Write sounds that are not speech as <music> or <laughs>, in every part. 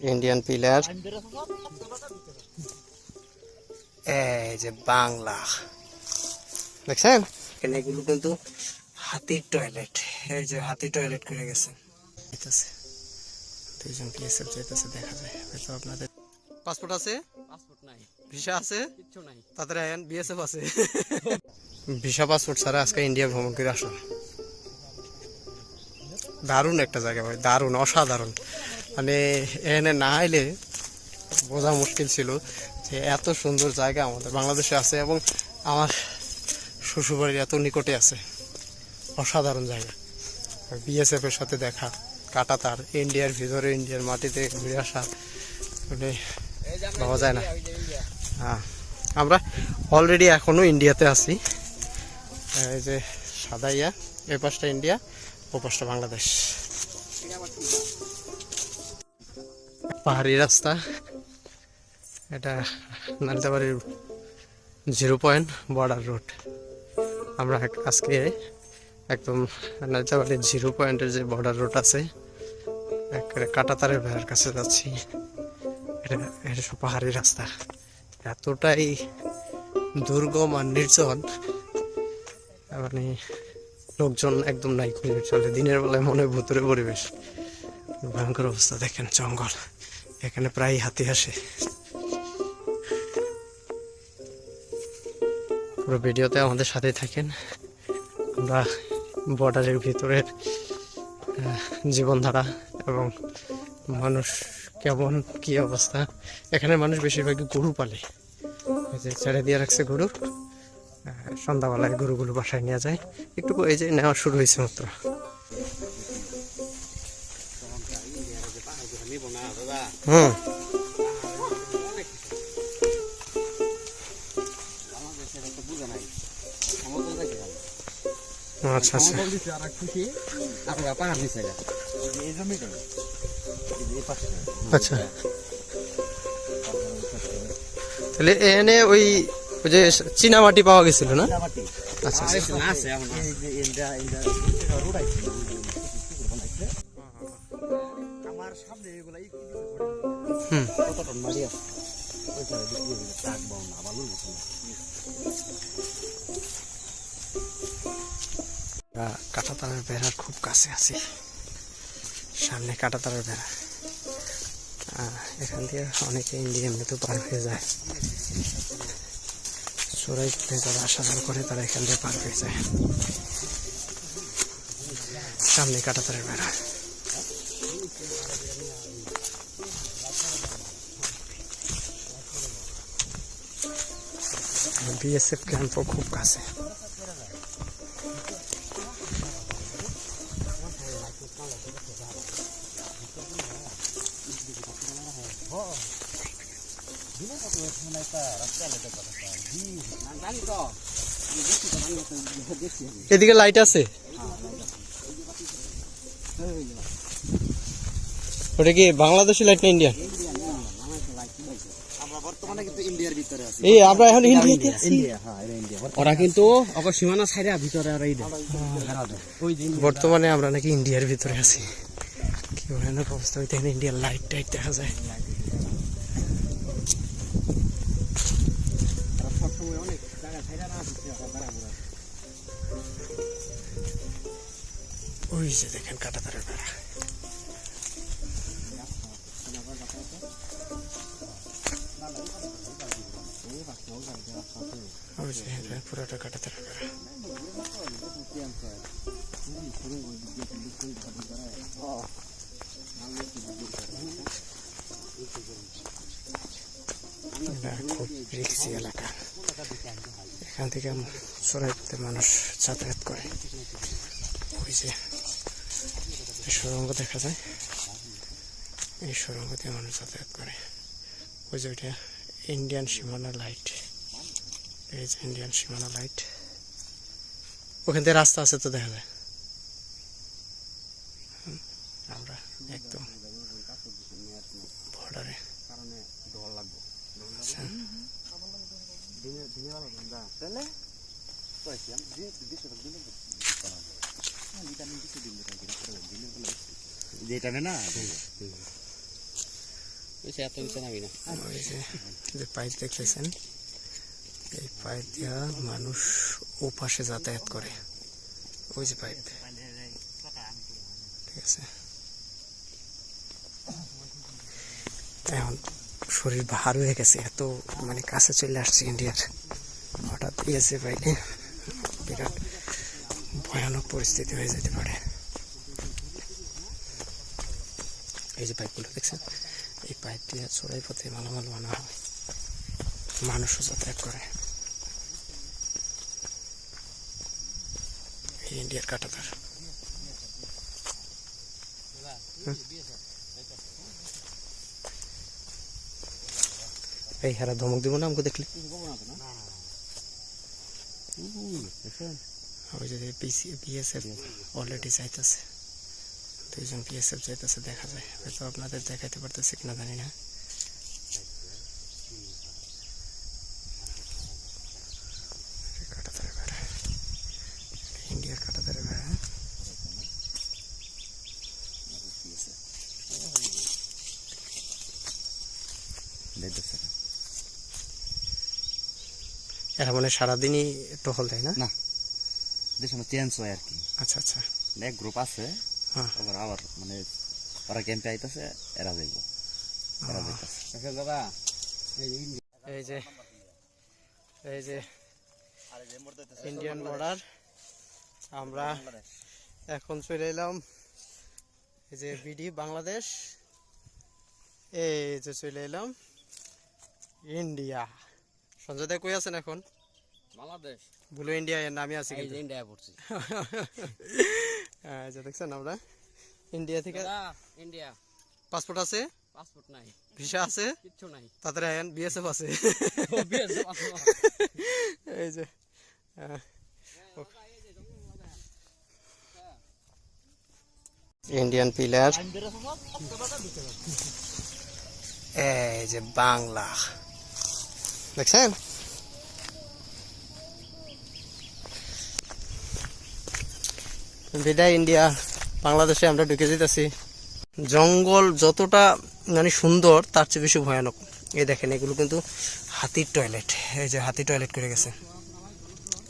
Indian pillar এই যে বাংলা। দেখছেন? এখানে এগুলো কিন্তু হাতির টয়লেট এই যে হাতির টয়লেট করে গেছে। যাইতাছে। দুইজন বিএসএফ যাইতেছে দেখা যায়। হয়তো আপনাদের পাসপোর্ট আছে? পাসপোর্ট নাই। ভিসা আছে? কিচ্ছু নাই। তাদের আয়ান বিএসএফ আছে। <laughs> ভিসা পাসপোর্ট ছাড়া আজকে ইন্ডিয়া ভ্রমণ করে আসলাম। দারুণ একটা জায়গা ভাই দারুণ অসাধারণ। মানে এখানে না এলে বোঝা মুশকিল ছিল যে এত সুন্দর জায়গা আমাদের বাংলাদেশে আছে এবং আমার শ্বশুরবাড়ির এত নিকটে আছে। অসাধারণ জায়গা। বিএসএফ এর সাথে দেখা, কাটা তার, ইন্ডিয়ার ভিতরে, ইন্ডিয়ার মাটিতে ঘুরে আসা মানে পাওয়া যায় না। হ্যাঁ আমরা অলরেডি এখনও ইন্ডিয়াতে আছি। এই যে সাদা ইয়া এই পাশটা ইন্ডিয়া ও পাশটা বাংলাদেশ। পাহাড়ি রাস্তা। এটা নালিতাবাড়ির জিরো পয়েন্ট বর্ডার রোড আমরা আজকে একদম নালিতাবাড়ির জিরো পয়েন্টের যে বর্ডার রোড আছে কাটাতারের ভেড়ার কাছে যাচ্ছি। এটা এটা সব পাহাড়ি রাস্তা। এতটাই দুর্গম আর নির্জন। মানে লোকজন একদম নাই খুঁজে চলে দিনের বেলায় মনে ভুতুরে পরিবেশ। ভয়ঙ্কর অবস্থা, দেখেন জঙ্গল। এখানে প্রায় হাতি আসে। পুরো ভিডিওতে আমাদের সাথে থাকেন। আমরা বর্ডারের ভিতরের জীবনধারা এবং মানুষ কেমন, কি অবস্থা। এখানে মানুষ বেশিরভাগই গরু পালে। ছেড়ে দিয়ে রাখছে গরু। সন্ধ্যাবেলায় গরুগুলো বাসায় নিয়ে যায়। একটু এই যে নেওয়া শুরু হয়েছে মাত্র। হুম আচ্ছা আচ্ছা আচ্ছা তাহলে এখানে ওই ওই যে চীনা মাটি পাওয়া গেছিল না আচ্ছা আচ্ছা কত টন মাটি বেড়ার খুব কাছে আছি। সামনে কাঁটাতারের বেড়া। এখান দিয়ে অনেকে ইন্ডিয়ান মতো পার হয়ে যায়। চোরাই যারা আসা যাওয়া করে তারা এখান দিয়ে পার হয়ে যায়। সামনে কাঁটাতারের বেড়া। বিএসএফ ক্যাম্পও খুব কাছে জানি তো এদিকে লাইট আছে ওটা কি বাংলাদেশি লাইট না ইন্ডিয়ান বর্তমানে কিন্তু ইন্ডিয়ার ভিতরে আছি। এই আমরা এখন ইন্ডিয়াতে আছি। ইন্ডিয়া হ্যাঁ ওরা কিন্তু অগর সীমানা ছাইরা ভিতরে আর এই দে ওই যে। বর্তমানে আমরা নাকি ইন্ডিয়ার ভিতরে আছি। কি ভয়ানক অবস্থা হইতে ইন্ডিয়ার লাইট টাইট দেখা যায়। সবসময় অনেক জায়গা ছাইরা না আসছে ওই যে দেখেন কাটাতারের বেড়া। ওই যে এটা পুরোটা এলাকা। এখান থেকে চড়াইতে মানুষ যাতায়াত করে। ওই যে সুরঙ্গ দেখা যায়। এই সুরঙ্গ দিয়ে মানুষ যাতায়াত করে। ওই যে ওইটা ইন্ডিয়ান সীমানা লাইট এই যে ইন্ডিয়ান সীমানা লাইট ওখান থেকে রাস্তা আছে তো দেখা যায়। আমরা একদম বর্ডারে যেটা না এত নিচে নামি না। পাইপ দেখতেছেন এই পাইপ দিয়া মানুষ ওপাশে যাতায়াত করে। ওই যে পাইপ ঠিক আছে? এখন শরীর ভার হয়ে গেছে, এত মানে কাছে চলে আসছে ইন্ডিয়ার হঠাৎ দিয়েছে পাইলে বিরাট ভয়ানক পরিস্থিতি হয়ে যেতে পারে। এই যে পাইপগুলো দেখছেন? এই পাইপ দিয়ে চড়াই পথে মালামাল বানা হয়। মানুষও যাতায়াত করে। এই ইন্ডিয়ার কাটাতার এই হারা ধমক দিব না আমাকে দেখলে ওই যে বিএসএফ অলরেডি যাইতেছে দুইজন বিএসএফ যাইতেছে দেখা যায় হয়তো আপনাদের দেখাইতে পারতেছে কিনা জানি না কাটাতারে বেড়া ইন্ডিয়ার কাটাতারে বেড়া এরা মানে সারাদিনই টহল দেয় না? না। চেঞ্জ হয় আর কি। আচ্ছা আচ্ছা। এক গ্রুপ আছে হ্যাঁ। আবার আবার মানে ওরা ক্যাম্পে আইতাছে এরা যাইব। এরা যাইতাছে। দাদা এই যে এই যে ইন্ডিয়ান বর্ডার আমরা এখন চলে এলাম এই যে বিডি বাংলাদেশ এই যে চলে এলাম। ইন্ডিয়া। সঞ্জয় দা কই আছেন এখন? বাংলাদেশ। ব্লু ইন্ডিয়া এর নামে আছে কিন্তু। ইন্ডিয়া পড়ছি। এই দেখছেন আমরা ইন্ডিয়া থেকে ইন্ডিয়া। পাসপোর্ট আছে? পাসপোর্ট নাই। ভিসা আছে? কিচ্ছু নাই। তাদের বিএসএফ আছে। এই যে ইন্ডিয়ান পিলার এই যে বাংলা। দেখছেন বিদায় ইন্ডিয়া বাংলাদেশে আমরা ঢুকে যেতেছি। জঙ্গল যতটা মানে সুন্দর, তার চেয়ে বেশি ভয়ানক। এই দেখেন, এগুলো কিন্তু হাতির টয়লেট এই যে হাতি টয়লেট করে গেছে।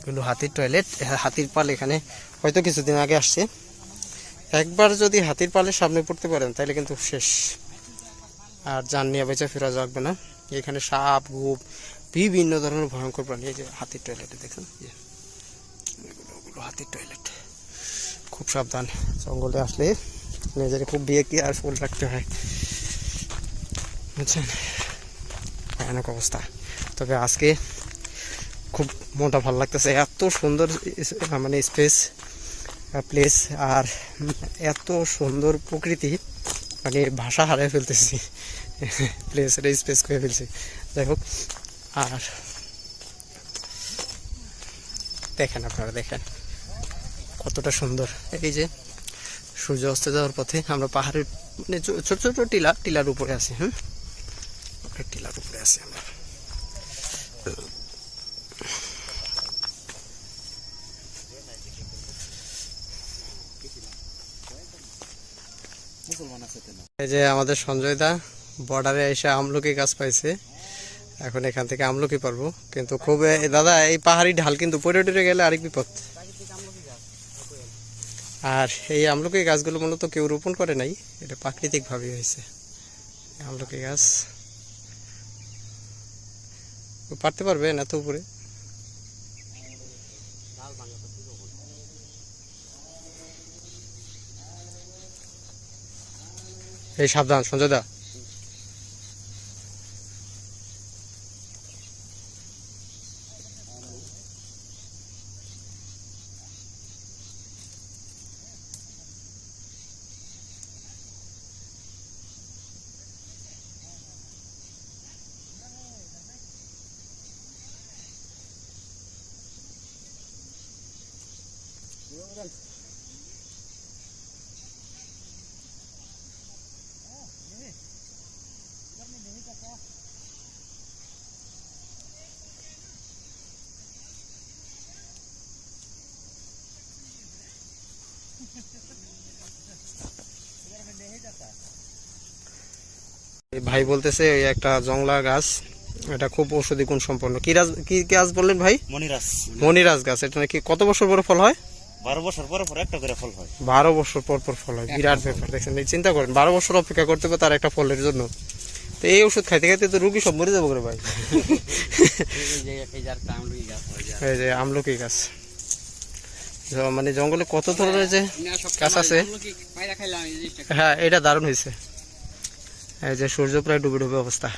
এগুলো হাতির টয়লেট হাতির পাল এখানে হয়তো কিছুদিন আগে আসছে। একবার যদি হাতির পালের সামনে পড়তে পারেন, তাহলে কিন্তু শেষ। আর যান নিয়ে বেঁচে ফেরা যাবে না। এখানে সাপ, গুপ বিভিন্ন ধরনের ভয়ঙ্কর প্রাণী এই যে হাতির টয়লেটে দেখেন যে, হাতির টয়লেট খুব সাবধান জঙ্গলে আসলে নিজের খুব বিয়ে কি আর ফুল রাখতে হয়। বুঝছেন? ভয়ানক অবস্থা। তবে আজকে খুব মনটা ভালো লাগতেছে এত সুন্দর মানে স্পেস প্লেস আর এত সুন্দর প্রকৃতি মানে ভাষা হারিয়ে ফেলতেছি। প্লেসের স্পেস করে ফেলছি। যাই হোক আর দেখেন আপনারা দেখেন কতটা সুন্দর। এই যে সূর্য অস্ত যাওয়ার পথে আমরা পাহাড়ের মানে ছোট ছোট টিলা টিলার উপরে আছি হ্যাঁ টিলার উপরে আছি আমরা। এই যে আমাদের সঞ্জয় দা বর্ডারে এসে আমলকি গাছ পাইছে। এখন এখান থেকে আমলকি পারব। কিন্তু খুব দাদা, এই পাহাড়ি ঢাল কিন্তু পড়ে টরে গেলে আরেক বিপদ। আর এই আমলকি গাছগুলো মূলত কেউ রোপণ করে নাই, এটা প্রাকৃতিক ভাবে হয়েছে। আমলকি গাছ। পারতে পারবেন এত উপরে? এই সাবধান, সঞ্জয় দা। ভাই বলতেছে একটা জংলা গাছ এটা খুব ঔষধি গুণ সম্পন্ন। কি গাছ বললেন ভাই? মনিরাজ। মনিরাজ গাছ এটা নাকি কত বছর পরে ফল হয়? বারো বছর পরে পর একটা করে ফল হয়। বারো বছর পর পর ফল হয় বিরাট ব্যাপার দেখছেন? চিন্তা করেন বারো বছর অপেক্ষা করতে হবে তার একটা ফলের জন্য। তো এই ওষুধ খাইতে খাইতে তো রুগী সব মরে যাব করে ভাই? এই যে আমলকি গাছ। মানে জঙ্গলে কত ধরনের যে গাছ আছে? হ্যাঁ এটা দারুণ হয়েছে। এই যে সূর্য প্রায় ডুবে ডুবে অবস্থা।